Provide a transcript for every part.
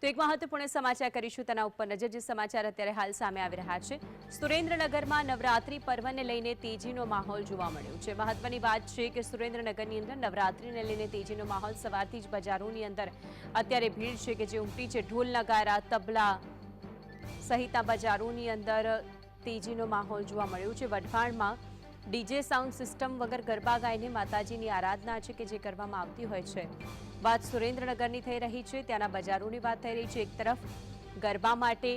તો એક મહત્વપૂર્ણ સમાચાર કરીશું તેના ઉપર નજર, જે સમાચાર અત્યારે હાલ સામે આવી રહ્યા છે. સુરેન્દ્રનગરમાં નવરાત્રી પર્વને લઈને તેજીનો માહોલ જોવા મળ્યો છે. મહત્વની વાત છે કે સુરેન્દ્રનગરની અંદર નવરાત્રીને લઈને તેજીનો માહોલ સવારથી જ બજારોની અંદર અત્યારે ભીડ છે કે જે ઉમટી છે. ઢોલ નગારા તબલા સહિતના બજારોની અંદર તેજીનો માહોલ જોવા મળ્યો છે. વઢવાણમાં ડીજે સાઉન્ડ સિસ્ટમ વગર ગરબા ગાઈને માતાજીની આરાધના છે કે જે કરવામાં આવતી હોય છે. વાત સુરેન્દ્રનગરની થઈ રહી છે, ત્યાંના બજારોની વાત થઈ રહી છે. એક તરફ ગરબા માટે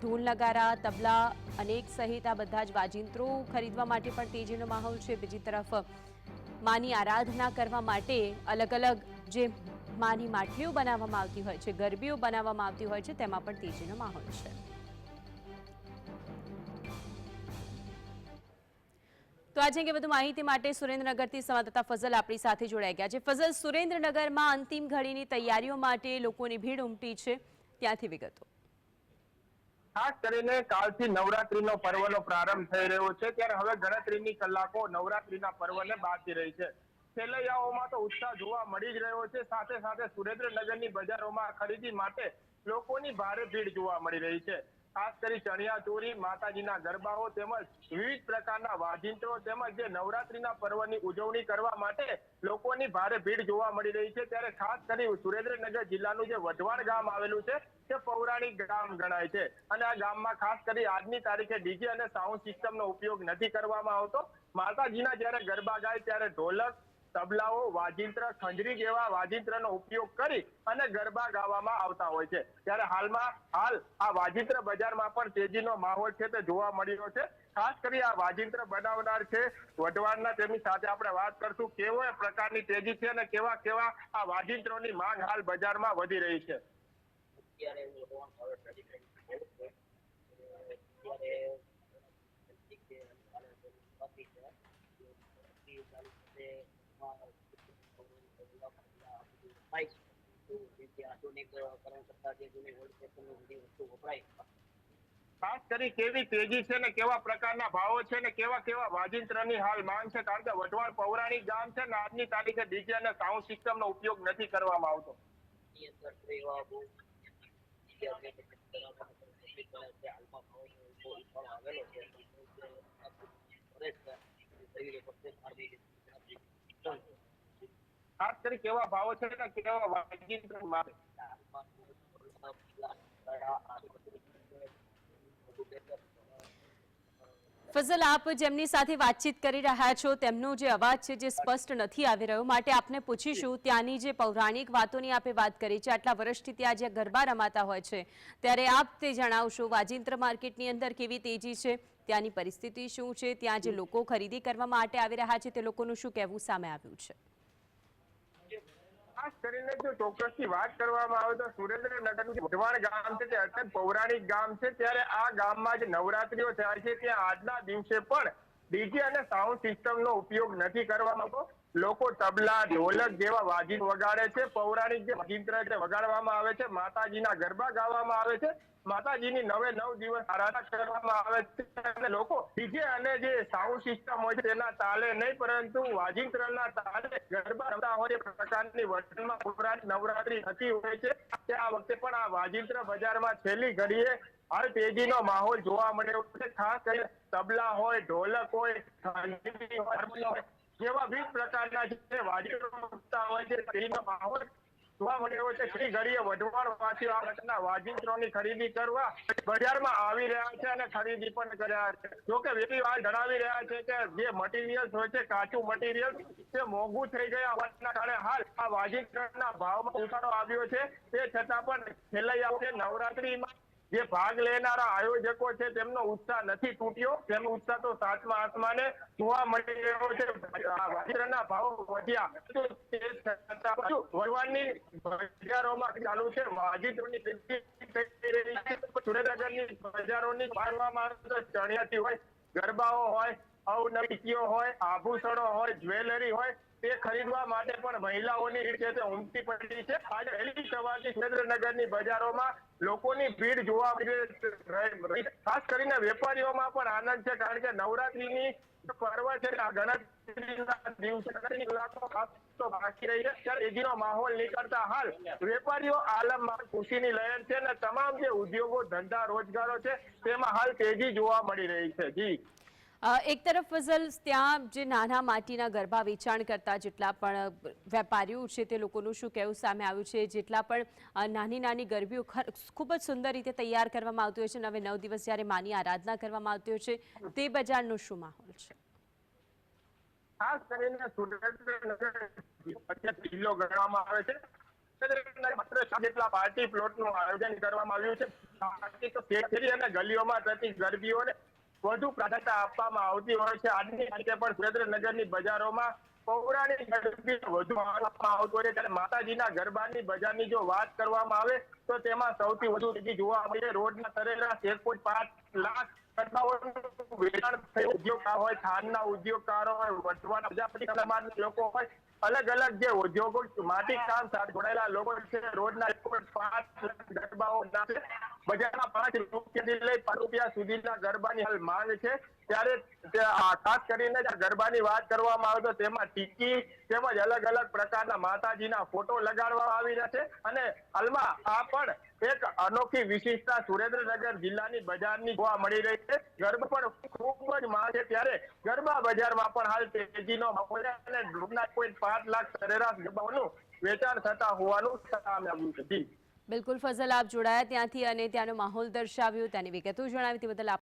ઢોલ નગારા, તબલા, અનેક સહિત આ બધા જ વાજિંત્રો ખરીદવા માટે પણ તેજીનો માહોલ છે. બીજી તરફ માની આરાધના કરવા માટે અલગ અલગ જે માની માઠીઓ બનાવવામાં આવતી હોય છે, ગરબીઓ બનાવવામાં આવતી હોય છે, તેમાં પણ તેજીનો માહોલ છે. આજે અંગે વધુ માહિતી માટે સુરેન્દ્રનગરથી સંવાદદાતા ફઝલ આપણી સાથે જોડાઈ ગયા છે. ફઝલ, સુરેન્દ્રનગરમાં અંતિમ ઘડીની તૈયારીઓ માટે લોકોની ભીડ ઉમટી છે. ત્યાંથી વિગતો. ખાસ કરીને કાલથી નવરાત્રીનો પર્વનો પ્રારંભ થઈ રહ્યો છે. ત્યારે હવે ગણતરીની કલાકો નવરાત્રીના પર્વને બાકી રહી છે. ખેલૈયાઓમાં તો ઉત્સાહ જોવા મળી જ રહ્યો છે. સાથે સાથે સુરેન્દ્રનગરની બજારોમાં ખરીદી માટે લોકોની ભારે ભીડ જોવા મળી રહી છે. ખાસ કરી ચણિયા ચોરી માતાજીના ગરબાઓ તેમજ વિવિધ પ્રકારના વાજિંત્રો તેમજ જે નવરાત્રીના પર્વની ઉજવણી કરવા માટે લોકોની ભારે ભીડ જોવા મળી રહી છે. ત્યારે ખાસ કરી સુરેન્દ્રનગર જિલ્લાનું જે વઢવાણ ગામ આવેલું છે, તે પૌરાણિક ગામ ગણાય છે. અને આ ગામમાં ખાસ કરી આજની તારીખે ડીજે અને સાઉન્ડ સિસ્ટમનો ઉપયોગ નથી કરવામાં આવતો. માતાજીના જ્યારે ગરબા ગાય, ત્યારે ઢોલક તબલાઓ વાજિંત્ર, ખંજરી જેવા વાજિંત્રનો ઉપયોગ કરી અને ગરબા ગાવામાં આવતા હોય છે. ત્યારે હાલમાં, હાલ આ વાજિંત્ર બજારમાં પણ તેજીનો માહોલ છે તે જોવા મળ્યો છે. ખાસ કરી આ વાજિંત્ર બનાવનાર છે વઢવાણના, તેમની સાથે આપણે વાત કરશું કેવો પ્રકારની તેજી છે અને કેવા કેવા આ વાજિંત્રોની માંગ હાલ બજારમાં વધી રહી છે. અત્યારે છે છે છે છે ખાસ કરી કેવી તેજી છે ને કેવા પ્રકારના ભાવો છે ને કેવા કેવા વાજિંત્રની હાલ માંગ છે? કારણ કે વઢવાણ પૌરાણિક ગામ છે ને આજની તારીખે ડીજે અને સાઉન્ડ સિસ્ટમનો ઉપયોગ નથી કરવામાં આવતો. આવેલો અંદર ખાસ કેવા ભાવો છે ને, કેવા વાજિંત્ર માંગ ફઝલ, આપ જેમની સાથે વાતચીત કરી રહ્યા છો, તેમનો જે અવાજ છે જે સ્પષ્ટ નથી આવી રહ્યો, માટે આપને પૂછીશું, ત્યાંની જે પૌરાણિક વાતોની આપે વાત કરી છે, આટલા વર્ષથી ત્યાં જે ગરબા રમાતા હોય છે, ત્યારે આપ તે જણાવશો, વાજિંત્ર માર્કેટની અંદર કેવી તેજી છે, ત્યાંની પરિસ્થિતિ શું છે, ત્યાં જે લોકો ખરીદી કરવા માટે આવી રહ્યા છે, તે લોકોનું શું કહેવું સામે આવ્યું છે? ખાસ કરીને જો ચોક્કસથી વાત કરવામાં આવે તો સુરેન્દ્રનગરનું જે વઢવાણ ગામ છે, તે અત્યંત પૌરાણિક ગામ છે, ત્યારે આ ગામમાં જે નવરાત્રીઓ થાય છે, ત્યાં આજના દિવસે પણ ડીજે અને સાઉન્ડ સિસ્ટમનો ઉપયોગ નથી કરવામાં આવતો. લોકો તબલા, ઢોલક જેવા વાજિંત્ર વગાડે છે. પૌરાણિક જે વાજિંત્ર વગાડવામાં આવે છે. માતાજીના ગરબા ગાવામાં આવે છે. માતાજીની નવે નવ દિવસ આરાધના કરવામાં આવે છે અને લોકો ડીજે અને જે સાઉન્ડ સિસ્ટમ હોય છે, તેના તાલે નહીં, પરંતુ વાજિંત્રના તાલે ગરબા રમતા હોય પ્રકારની વર્તનમાં પૌરાણિક નવરાત્રી થતી હોય છે. તે આ વખતે પણ આ વાજિંત્ર બજારમાં છેલ્લી ઘડીએ હાલ તેજીનો માહોલ જોવા મળ્યો છે. ખાસ કરીને તબલા હોય, ઢોલક હોય જેવા વિવિધ પ્રકારના જે માહોલ જોવા મળ્યો છે. શ્રી ઘડીએ વઢવાણવાસીઓ આ પ્રકારના વાજિંત્રોની ખરીદી કરવા બજારમાં આવી રહ્યા છે અને ખરીદી પણ કર્યા છે. જોકે વેપી વાર જણાવી રહ્યા છે કે જે મટીરિયલ્સ હોય છે, કાચું મટીરિયલ તે મોંઘું થઈ ગયા હોવાના કારણે હાલ આ વાજિંત્રના ભાવમાં ઉછાળો આવ્યો છે. તે છતાં પણ છેલ્લા આવશે નવરાત્રીમાં જે ભાગ લેનારા આયોજકો છે, તેમનો ઉત્સાહ નથી તૂટ્યો. તેમનો ઉત્સાહ તો સાતમા આસમાને જોવા મળી રહ્યો છે. આ ભાવ વધ્યા. વઢવાણની બજારોમાં ચાલુ છે. છે. સુરેન્દ્રનગરની બજારોની માનવામાં ચણિયાતી હોય, ગરબાઓ હોય અવનવીઓ હોય, આભૂષણો હોય, જ્વેલરી હોય તે ખરીદવા માટે પણ મહિલાઓની ભીડ છે તે ઉમટી પડી છે. આજે વહેલી સવારથી સુરેન્દ્રનગરની બજારોમાં લોકોની ભીડ જોવા ખાસ કરીને વેપારીઓમાં પણ આનંદ છે, કારણ કે નવરાત્રીની પર્વ છે બાકી રહી છે. ત્યારે તેજીનો માહોલ નીકળતા હાલ વેપારીઓ આલમમાં ખુશીની લહેર છે અને તમામ જે ઉદ્યોગો ધંધા રોજગારો છે, તેમાં હાલ તેજી જોવા મળી રહી છે. જી. એક તરફ ફઝલ ત્યાં જે નાના માટીના ગરબા વેચાણ કરતા જેટલા પણ વેપારીઓ છે તે લોકોનું શું કહેવું સામે આવ્યું છે? જેટલા પણ નાની નાની ગરબીઓ ખૂબ જ સુંદર રીતે તૈયાર કરવામાં આવતી હોય છે હવે નવ દિવસ જ્યારે માની આરાધના કરવામાં આવતી હોય છે, તે બજારનો શું માહોલ છે? ગલીઓમાં થતી ગરબીઓને વધુ પ્રાધાન્યતા આપવામાં આવતી હોય છે. આજની તારીખે પણ સુરેન્દ્રનગરની બજારોમાં પૌરાણિક ગરબી વધુ આપવામાં આવતું હોય છે. ત્યારે માતાજીના ગરબાની બજારની જો વાત કરવામાં આવે, તો તેમાં સૌથી વધુ તેજી જોવા મળે રોડના સરેરાશ એક પોઈન્ટ પાંચ લાખ વેચાણ થયું ઉદ્યોગકાર હોય થાનના ઉદ્યોગકારો હોય વટવાના પ્રજાપતિ સમાજના લોકો હોય, અલગ અલગ જે ઉદ્યોગો, માટી કામ સાથે જોડાયેલા લોકો છે, રોજના એક પોઈન્ટ પાંચ લાખ ગરબાઓ બજારમાં પાંચ રૂપિયાથી લઈ પાંચ રૂપિયા સુધીના ગરબાની હાલ માંગ છે. ત્યારે ખાસ કરીને ગરબાની વાત કરવામાં આવે તો તેમાં ટીકી તેમજ અલગ અલગ પ્રકારના માતાજીના ફોટો લગાડવામાં આવી રહ્યા છે. અને હાલમાં આ પણ એક અનોખી વિશેષતા સુરેન્દ્રનગર જિલ્લાની બજારની જોવા મળી રહી છે. ગરબા પણ ખૂબ જ માં છે. ત્યારે ગરબા બજારમાં પણ હાલ તેજીનો માહોલ અને રોજના પોઈન્ટ પાંચ લાખ સરેરાશ ગરબાઓનું વેચાણ થતા હોવાનું સામે આવ્યું છે. બિલકુલ ફઝલ આપ જોડાયા ત્યાંથી અને ત્યાંનો માહોલ દર્શાવ્યો. ત્યાંની વિગતો જણાવી તે બદલ